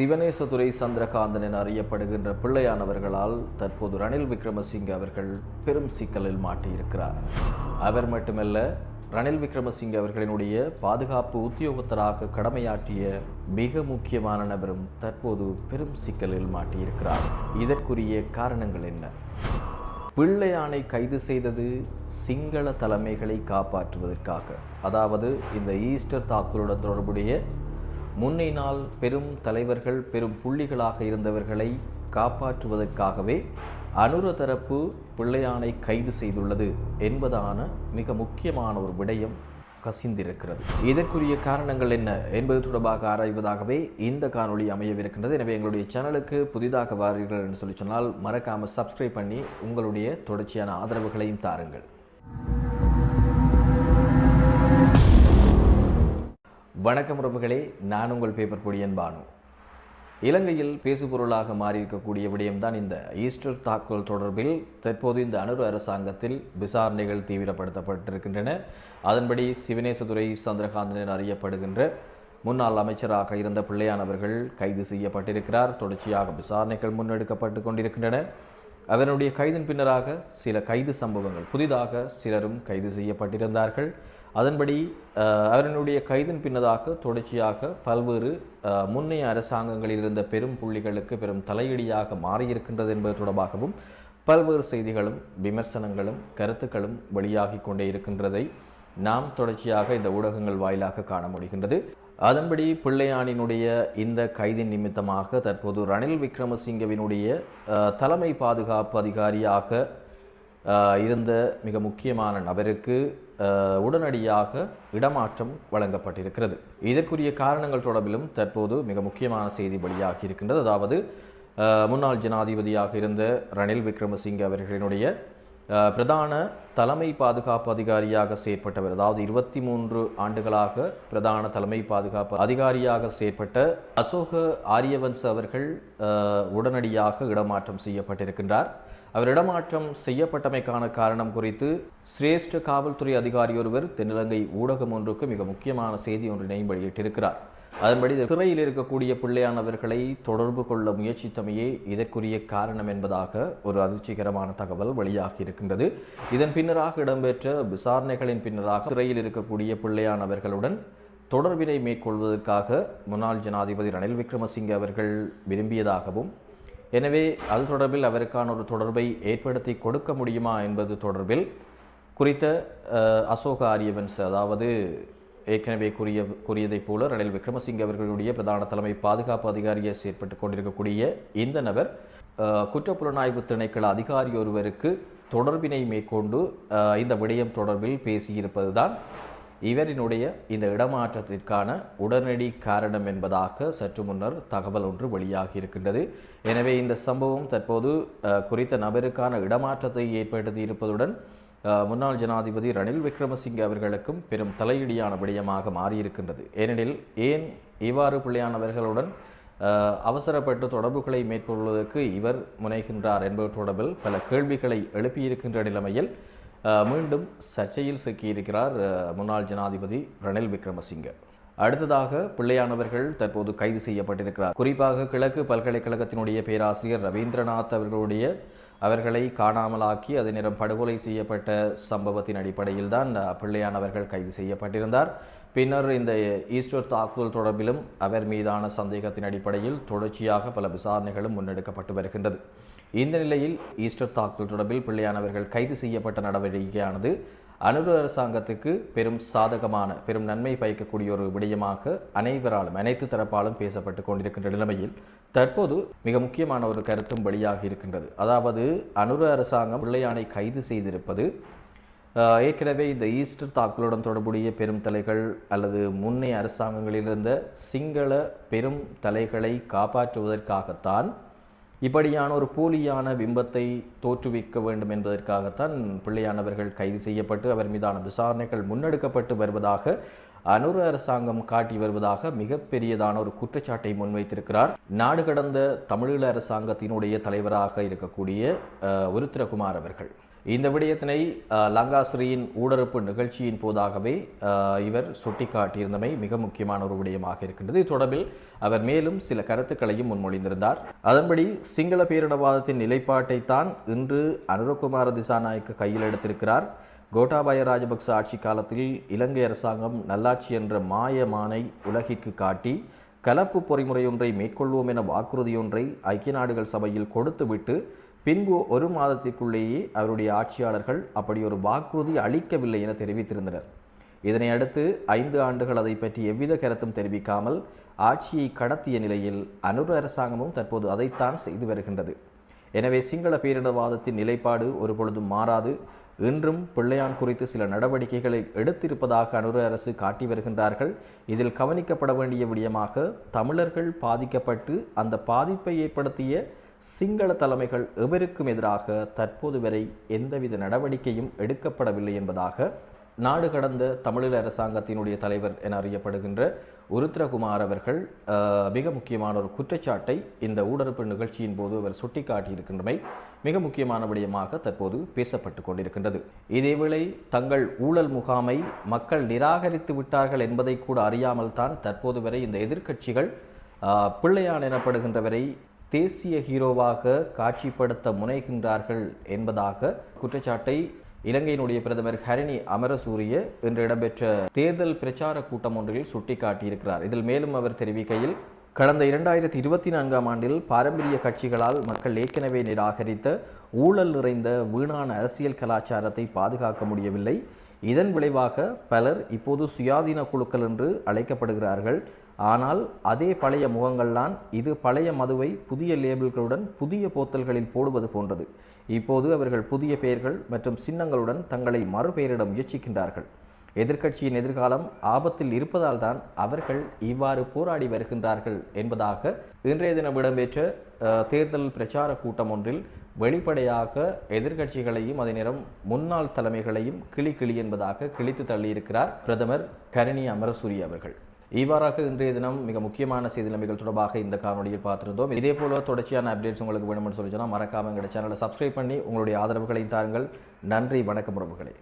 சிவனேசதுரை சந்திரகாந்தன் என அறியப்படுகின்ற பிள்ளையானவர்களால் தற்போது ரணில் விக்ரமசிங்கே அவர்கள் பெரும் சிக்கலில் மாட்டியிருக்கிறார். அவர் மட்டுமல்ல ரணில் விக்ரமசிங்கே அவர்களினுடைய பாதுகாப்பு உத்தியோகத்தராக கடமையாற்றிய மிக முக்கியமான நபரும் தற்போது பெரும் சிக்கலில் மாட்டியிருக்கிறார். இதற்குரிய காரணங்கள் என்ன? பிள்ளையானை கைது செய்தது சிங்கள தலைமைகளை காப்பாற்றுவதற்காக. அதாவது இந்த ஈஸ்டர் தாக்குதலுடன் தொடர்புடைய முன்னினால் பெரும் தலைவர்கள் பெரும் புள்ளிகளாக இருந்தவர்களை காப்பாற்றுவதற்காகவே அனுர தரப்பு பிள்ளையானை கைது செய்துள்ளது என்பதான மிக முக்கியமான ஒரு விடயம் கசிந்திருக்கிறது. இதற்குரிய காரணங்கள் என்ன என்பது தொடர்பாக ஆராய்வதாகவே இந்த காணொளி அமையவிருக்கின்றது. எனவே எங்களுடைய சேனலுக்கு புதிதாக வாரீர்கள் என்று சொல்லி சொன்னால் மறக்காமல் சப்ஸ்கிரைப் பண்ணி உங்களுடைய தொடர்ச்சியான ஆதரவுகளையும் தாருங்கள். வணக்கம் உறவுகளே நான் உங்கள் பேப்பர் பொடியன் பானு. இலங்கையில் பேசுபொருளாக மாறியிருக்கக்கூடிய விடயம்தான் இந்த ஈஸ்டர் தாக்குதல் தொடர்பில் தற்போது இந்த அனுரு அரசாங்கத்தில் விசாரணைகள் தீவிரப்படுத்தப்பட்டிருக்கின்றன. அதன்படி சிவனேசதுரை சந்திரகாந்தன் என அறியப்படுகின்ற முன்னாள் அமைச்சராக இருந்த பிள்ளையானவர்கள் கைது செய்யப்பட்டிருக்கிறார். தொடர்ச்சியாக விசாரணைகள் முன்னெடுக்கப்பட்டு கொண்டிருக்கின்றன. அதனுடைய கைதின் பின்னராக சில கைது சம்பவங்கள் புதிதாக சிலரும் கைது செய்யப்பட்டிருந்தார்கள். அதன்படி அஹ், கைதின் பின்னதாக தொடர்ச்சியாக பல்வேறு முன்னைய அரசாங்கங்களில் இருந்த பெரும் புள்ளிகளுக்கு பெரும் தலையீடியாக மாறியிருக்கின்றது என்பது தொடர்பாகவும் பல்வேறு செய்திகளும் விமர்சனங்களும் கருத்துக்களும் வெளியாகி கொண்டே இருக்கின்றதை நாம் தொடர்ச்சியாக இந்த ஊடகங்கள் வாயிலாக காண முடிகின்றது. அதன்படி பிள்ளையானினுடைய இந்த கைதி நிமித்தமாக தற்போது ரணில் விக்ரமசிங்கவினுடைய தலைமை பாதுகாப்பு அதிகாரியாக இருந்த மிக முக்கியமான நபருக்கு உடனடியாக இடமாற்றம் வழங்கப்பட்டிருக்கிறது. இதற்குரிய காரணங்கள் தொடர்பிலும் தற்போது மிக முக்கியமான செய்தி வெளியாகி இருக்கின்றது அதாவது முன்னாள் ஜனாதிபதியாக இருந்த ரணில் விக்ரமசிங்க அவர்களினுடைய பிரதான தலைமை பாதுகாப்பு அதிகாரியாக செயற்பட்டவர் அதாவது இருபத்தி மூன்று ஆண்டுகளாக பிரதான தலைமை பாதுகாப்பு அதிகாரியாக செயற்பட்ட அசோக ஆரியவன்ஸ் அவர்கள் உடனடியாக இடமாற்றம் செய்யப்பட்டிருக்கின்றார். அவர் இடமாற்றம் செய்யப்பட்டமைக்கான காரணம் குறித்து சிரேஷ்ட காவல்துறை அதிகாரி ஒருவர் தென்னிலங்கை ஊடகம் ஒன்றுக்கு மிக முக்கியமான செய்தி ஒன்றினையும் வெளியிட்டிருக்கிறார். அதன்படி சிறையில் இருக்கக்கூடிய பிள்ளையானவர்களை தொடர்பு கொள்ள முயற்சித்தமையே இதற்குரிய காரணம் என்பதாக ஒரு அதிர்ச்சிகரமான தகவல் வெளியாகி இருக்கின்றது. இதன் பின்னராக இடம்பெற்ற விசாரணைகளின் பின்னராக சிறையில் இருக்கக்கூடிய பிள்ளையானவர்களுடன் தொடர்பினை மேற்கொள்வதற்காக முன்னாள் ஜனாதிபதி ரணில் விக்ரமசிங்கே அவர்கள் விரும்பியதாகவும் எனவே அது தொடர்பில் அவருக்கான ஒரு தொடர்பை ஏற்படுத்தி கொடுக்க முடியுமா என்பது தொடர்பில் குறித்த அசோக ஆரியவன்ஸ் அதாவது ஏற்கனவே கூறிய கூறியதைப் போல ரணில் விக்ரமசிங்க அவர்களுடைய பிரதான தலைமை பாதுகாப்பு அதிகாரியை செயற்பட்டு கொண்டிருக்கக்கூடிய இந்த நபர் குற்றப்புலனாய்வு திணைக்கள அதிகாரி ஒருவருக்கு தொடர்பினை மேற்கொண்டு இந்த விடயம் தொடர்பில் பேசியிருப்பதுதான் இவரினுடைய இந்த இடமாற்றத்திற்கான உடனடி காரணம் என்பதாக சற்று முன்னர் தகவல் ஒன்று வெளியாகி இருக்கின்றது. எனவே இந்த சம்பவம் தற்போது குறித்த நபருக்கான இடமாற்றத்தை ஏற்படுத்தி இருப்பதுடன் முன்னாள் ஜனாதிபதி ரணில் விக்ரமசிங்கே அவர்களுக்கும் பெரும் தலையிடியான விடயமாக மாறியிருக்கின்றது. ஏனெனில் ஏன் இவ்வாறு பிள்ளையானவர்களுடன் அவசரப்பட்டு தொடர்புகளை மேற்கொள்வதற்கு இவர் முனைகின்றார் என்பது தொடர்பில் பல கேள்விகளை எழுப்பியிருக்கின்ற நிலைமையில் மீண்டும் சர்ச்சையில் சிக்கியிருக்கிறார் முன்னாள் ஜனாதிபதி ரணில் விக்ரமசிங்கே. அடுத்ததாக பிள்ளையானவர்கள் தற்போது கைது செய்யப்பட்டிருக்கிறார். குறிப்பாக கிழக்கு பல்கலைக்கழகத்தினுடைய பேராசிரியர் ரவீந்திரநாத் அவர்களுடைய அவர்களை காணாமலாக்கி அதே நேரம் படுகொலை செய்யப்பட்ட சம்பவத்தின் அடிப்படையில் தான் பிள்ளையானவர்கள் கைது செய்யப்பட்டிருந்தார். பின்னர் இந்த ஈஸ்டர் தாக்குதல் தொடர்பிலும் அவர் மீதான சந்தேகத்தின் அடிப்படையில் தொடர்ச்சியாக பல விசாரணைகளும் முன்னெடுக்கப்பட்டு வருகின்றது. இந்த நிலையில் ஈஸ்டர் தாக்குதல் தொடர்பில் பிள்ளையானவர்கள் கைது செய்யப்பட்ட நடவடிக்கையானது அனுரு அரசாங்கத்துக்கு பெரும் சாதகமான பெரும் நன்மை பயக்கக்கூடிய ஒரு விடயமாக அனைவராலும் அனைத்து தரப்பாலும் பேசப்பட்டு கொண்டிருக்கின்ற நிலைமையில் தற்போது மிக முக்கியமான ஒரு கருத்தும் வெளியாக இருக்கின்றது. அதாவது அனுரு அரசாங்கம் பிள்ளையானை கைது செய்திருப்பது ஏற்கனவே இந்த ஈஸ்டர் தாக்குதலுடன் தொடர்புடைய பெரும் தலைகள் அல்லது முன்னைய அரசாங்கங்களில் இருந்த சிங்கள பெரும் தலைகளை காப்பாற்றுவதற்காகத்தான் இப்படியான ஒரு போலியான பிம்பத்தை தோற்றுவிக்க வேண்டும் என்பதற்காகத்தான் பிள்ளையானவர்கள் கைது செய்யப்பட்டு அவர் மீதான விசாரணைகள் முன்னெடுக்கப்பட்டு வருவதாக அனுர அரசாங்கம் காட்டி வருவதாக மிகப்பெரியதான ஒரு குற்றச்சாட்டை முன்வைத்திருக்கிறார். நாடு கடந்த தமிழீழ அரசாங்கத்தினுடைய தலைவராக இருக்கக்கூடிய உருத்திரகுமார் அவர்கள். இந்த விடயத்தினை லங்காஸ்ரீயின் ஊடறுப்பு நிகழ்ச்சியின் போதாகவே இவர் சுட்டிக்காட்டியிருந்தமை மிக முக்கியமான ஒரு விடயமாக இருக்கின்றது. இது தொடர்பில் அவர் மேலும் சில கருத்துக்களையும் முன்மொழிந்திருந்தார். அதன்படி சிங்கள பேரினவாதத்தின் நிலைப்பாட்டைத்தான் இன்று அனுரகுமார திசாநாயக்க கையில் எடுத்திருக்கிறார். கோட்டாபாய ராஜபக்ச ஆட்சி காலத்தில் இலங்கை அரசாங்கம் நல்லாட்சி என்ற மாயமானை உலகிற்கு காட்டி கலப்பு பொறிமுறையொன்றை மேற்கொள்வோம் என வாக்குறுதியொன்றை ஐக்கிய நாடுகள் சபையில் கொடுத்துவிட்டு பின்பு ஒரு மாதத்திற்குள்ளேயே அவருடைய ஆட்சியாளர்கள் அப்படி ஒரு வாக்குறுதி அளிக்கவில்லை என தெரிவித்திருந்தனர். இதனை அடுத்து ஐந்து ஆண்டுகள் அதை பற்றி எவ்வித கருத்தும் தெரிவிக்காமல் ஆட்சியை கடத்திய நிலையில் அனுர் அரசாங்கமும் தற்போது அதைத்தான் செய்து வருகின்றது. எனவே சிங்கள பேரினவாதத்தின் நிலைப்பாடு ஒரு பொழுதும் மாறாது. இன்றும் பிள்ளையான் குறித்து சில நடவடிக்கைகளை எடுத்திருப்பதாக அனுர அரசு காட்டி வருகின்றார்கள். இதில் கவனிக்கப்பட வேண்டிய விடயமாக தமிழர்கள் பாதிக்கப்பட்டு அந்த பாதிப்பை ஏற்படுத்திய சிங்கள தலைமைகள் எவருக்கும் எதிராக தற்போது வரை எந்தவித நடவடிக்கையும் எடுக்கப்படவில்லை என்பதாக நாடு கடந்த தமிழீழ அரசாங்கத்தினுடைய தலைவர் என அறியப்படுகின்ற உருத்ரகுமார் அவர்கள் மிக முக்கியமான ஒரு குற்றச்சாட்டை இந்த ஊடறுப்பு நிகழ்ச்சியின் போது அவர் சுட்டிக்காட்டியிருக்கின்றமை மிக முக்கியமான விடயமாக தற்போது பேசப்பட்டு கொண்டிருக்கின்றது. இதேவேளை தங்கள் ஊழல் முகாமை மக்கள் நிராகரித்து விட்டார்கள் என்பதை கூட அறியாமல் தான் தற்போது வரை இந்த எதிர்க்கட்சிகள் பிள்ளையான் எனப்படுகின்றவரை தேசிய ஹீரோவாக காட்சிப்படுத்த முனைகின்றார்கள் என்பதாக குற்றச்சாட்டை இலங்கையினுடைய பிரதமர் ஹரிணி அமரசூரிய இன்று இடம்பெற்ற தேர்தல் பிரச்சார கூட்டம் ஒன்றில் சுட்டிக்காட்டியிருக்கிறார். இதில் மேலும் அவர் தெரிவிக்கையில் கடந்த இரண்டாயிரத்தி இருபத்தி நான்காம் ஆண்டில் பாரம்பரிய கட்சிகளால் மக்கள் ஏற்கனவே நிராகரித்த ஊழல் நிறைந்த வீணான அரசியல் கலாச்சாரத்தை பாதுகாக்க முடியவில்லை. இதன் விளைவாக பலர் இப்போது சுயாதீன குழுக்கள் என்று அழைக்கப்படுகிறார்கள். ஆனால் அதே பழைய முகங்கள்தான் இது பழைய மதுவை புதிய லேபிள்களுடன் புதிய போத்தல்களில் போடுவது போன்றது. இப்போது அவர்கள் புதிய பெயர்கள் மற்றும் சின்னங்களுடன் தங்களை மறுபெயரிட முயற்சிக்கின்றார்கள். எதிர்க்கட்சியின் எதிர்காலம் ஆபத்தில் இருப்பதால் தான் அவர்கள் இவ்வாறு போராடி வருகின்றார்கள் என்பதாக இன்றைய தினம் இடம்பெற்ற தேர்தல் பிரச்சார கூட்டம் ஒன்றில் வெளிப்படையாக எதிர்க்கட்சிகளையும் அதே நேரம் முன்னாள் தலைமைகளையும் கிளி கிளி என்பதாக கிழித்து தள்ளியிருக்கிறார் பிரதமர் கரணி அமரசூரி அவர்கள். இவ்வாறாக இன்றைய தினம் மிக முக்கியமான செய்தி நிலைமைகள் தொடர்பாக இந்த காணொலியில் பார்த்திருந்தோம். இதே போல தொடர்ச்சியான அப்டேட்ஸ் உங்களுக்கு வேணும்னு சொல்லி சொன்னால் மறக்காம எங்களுடைய சேனலை சப்ஸ்கிரைப் பண்ணி உங்களுடைய ஆதரவுகளையும் தாருங்கள். நன்றி வணக்கம் உறவுகளே.